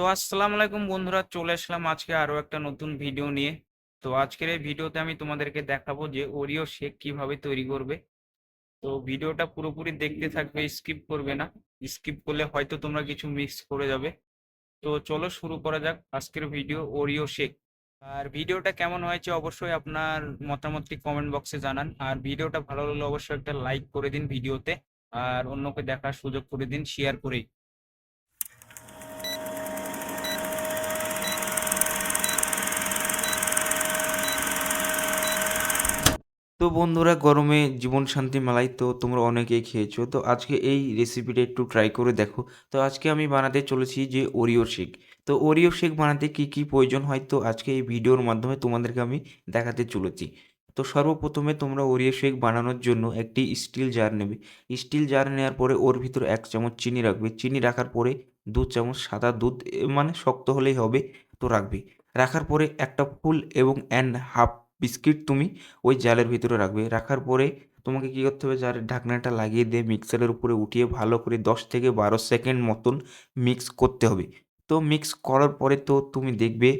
তো আসসালামু আলাইকুম বন্ধুরা, চলে আসলাম আজকে আরও একটা নতুন ভিডিও নিয়ে। তো আজকের এই ভিডিওতে আমি তোমাদেরকে দেখাবো যে ওরিও শেক কীভাবে তৈরি করবে। তো ভিডিওটা পুরোপুরি দেখতে থাকবে স্কিপ করবে না। স্কিপ করলে হয়তো তোমরা কিছু মিস করে যাবে। তো চলো শুরু করা যাক আজকের ভিডিও ওরিও শেক আর ভিডিওটা কেমন হয়েছে অবশ্যই আপনার মতামতটি কমেন্ট বক্সে জানান। আর ভিডিওটা ভালো লাগলে অবশ্যই একটা লাইক করে দিন ভিডিওতে আর অন্যকে দেখার সুযোগ করে দিন শেয়ার করেই তো বন্ধুরা, গরমে জীবন শান্তি মেলাই তো তোমরা অনেকেই খেয়েছো। তো আজকে এই রেসিপিটা একটু ট্রাই করে দেখো। তো আজকে আমি বানাতে চলেছি যে ওরিও শেক তো ওরিও শেক বানাতে কি কি প্রয়োজন হয়? তো আজকে এই ভিডিওর মাধ্যমে তোমাদেরকে আমি দেখাতে চলেছি। তো সর্বপ্রথমে তোমরা ওরিও শেক বানানোর জন্য একটি স্টিল জার নেবে। স্টিল জার নেওয়ার পরে ওর ভিতরে এক চামচ চিনি রাখবে। চিনি রাখার পরে দু চামচ সাদা দুধ মানে শক্ত হলেই হবে, তো রাখবে। রাখার পরে একটা ফুল এবং অ্যান্ড হাফ বিস্কিট তুমি ওই জালের ভিতরে রাখবে। রাখার পরে তোমাকে কী করতে হবে? জারের ঢাকনাটা লাগিয়ে দিয়ে মিক্সারের উপরে উঠিয়ে ভালো করে দশ থেকে বারো সেকেন্ড মতন মিক্স করতে হবে। তো মিক্স করার পরে তো তুমি দেখবে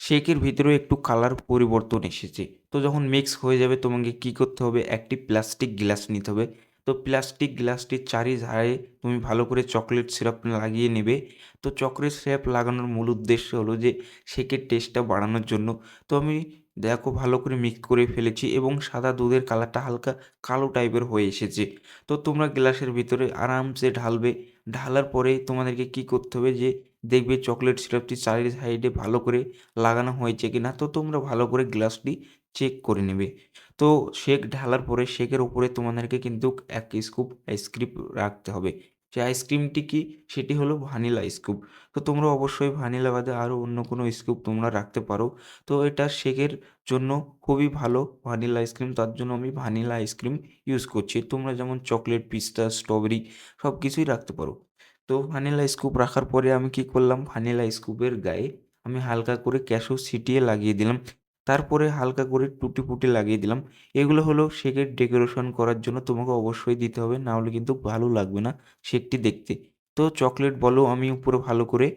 শেকের ভিতরে একটু কালার পরিবর্তন এসেছে। তো যখন মিক্স হয়ে যাবে তোমাকে কী করতে হবে? একটি প্লাস্টিক গ্লাস নিতে হবে। তো প্লাস্টিক গ্লাসটির চারিধারে তুমি ভালো করে চকলেট সিরাপ লাগিয়ে নেবে। তো চকলেট সিরাপ লাগানোর মূল উদ্দেশ্য হলো যে শেকের টেস্টটা বাড়ানোর জন্য। তো আমি দেখো ভালো করে মিক্স করে ফেলেছি এবং সাদা দুধের কালারটা হালকা কালো টাইপের হয়ে এসেছে। তো তোমরা গ্লাসের ভিতরে আরামসে ঢালবে। ঢালার পরে তোমাদেরকে কি করতে হবে যে, দেখবে চকলেট সিরাপটি চারি সাইডে ভালো করে লাগানো হয়েছে কি না তো তোমরা ভালো করে গ্লাসটি চেক করে নেবে। তো শেক ঢালার পরে শেকের উপরে তোমাদেরকে কিন্তু এক স্কুপ আইসক্রিম রাখতে হবে। সেই আইসক্রিমটি কি, সেটি হলো ভানিলা স্কুপ তো তোমরা অবশ্যই ভানিলা বাদে আরও অন্য কোনো স্কুপ তোমরা রাখতে পারো। তো এটা শেকের জন্য খুবই ভালো ভানিলা আইসক্রিম তার জন্য আমি ভানিলা আইসক্রিম ইউজ করছি। তোমরা যেমন চকলেট পিস্তা স্ট্রবেরি সব কিছুই রাখতে পারো। তো ভানিলা স্কুপ রাখার পরে আমি কি করলাম? ভানিলা স্কুপের গায়ে আমি হালকা করে ক্যাশু ছিটিয়ে লাগিয়ে দিলাম। তারপরে হালকা করে টুটি ফুটি লাগিয়ে দিলাম। এগুলো হলো শেকের ডেকোরেশন করার জন্য তোমাকে অবশ্যই দিতে হবে, না হলে কিন্তু ভালো লাগবে না শেকটি দেখতে। তো চকলেট বলও আমি উপরে ভালো করে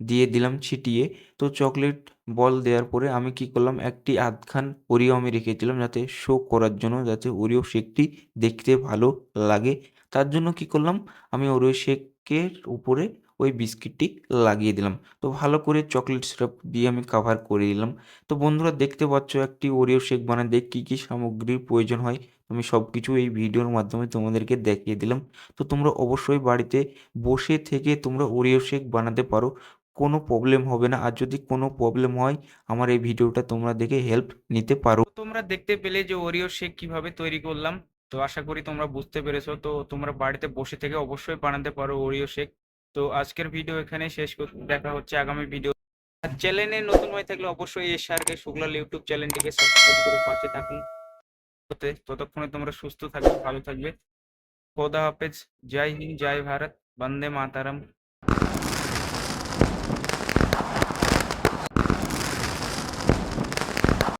দিয়ে দিলাম ছিটিয়ে। তো চকলেট বল দেওয়ার পরে আমি কি করলাম, একটি আধখান ওরিও আমি রেখেছিলাম যাতে শো করার জন্য, যাতে ওরিও শেকটি দেখতে ভালো লাগে। তার জন্য কি করলাম, আমি ওরিও শেকের উপরে ওই বিস্কিটটি লাগিয়ে দিলাম। তো ভালো করে চকলেট সিরাপ দিয়ে আমি কাভার করে দিলাম তো বন্ধুরা দেখতে পাচ্ছ একটি ওরিও শেক বানাতে কী কী সামগ্রীর প্রয়োজন হয়। আমি সব কিছু এই ভিডিওর মাধ্যমে তোমাদেরকে দেখিয়ে দিলাম। তো তোমরা অবশ্যই বাড়িতে বসে থেকে তোমরা ওরিও শেক বানাতে পারো। কোনো প্রবলেম হবে না। আর যদি কোনো প্রবলেম হয়, আমার এই ভিডিওটা তোমরা দেখে হেল্প নিতে পারো। তোমরা দেখতে পেলে যে ওরিও শেক কীভাবে তৈরি করলাম। তো আশা করি তোমরা বুঝতে পেরেছ। তো তোমরা বাড়িতে বসে থেকে অবশ্যই বানাতে পারো ওরিও শেক তো আজকের ভিডিও এখানে শেষ দেখা হচ্ছে আগামী ভিডিও চ্যানেলে নতুন হয়ে থাকলে অবশ্যই S R K Shuklal YouTube চ্যানেলটিকে সাবস্ক্রাইব করে পাশে থাকুন। ততক্ষণে তোমরা সুস্থ থাকবে, ভালো থাকবে। খোদা হাফেজ, জয় হিন্দ, জয় ভারত, বন্দে মাতারাম।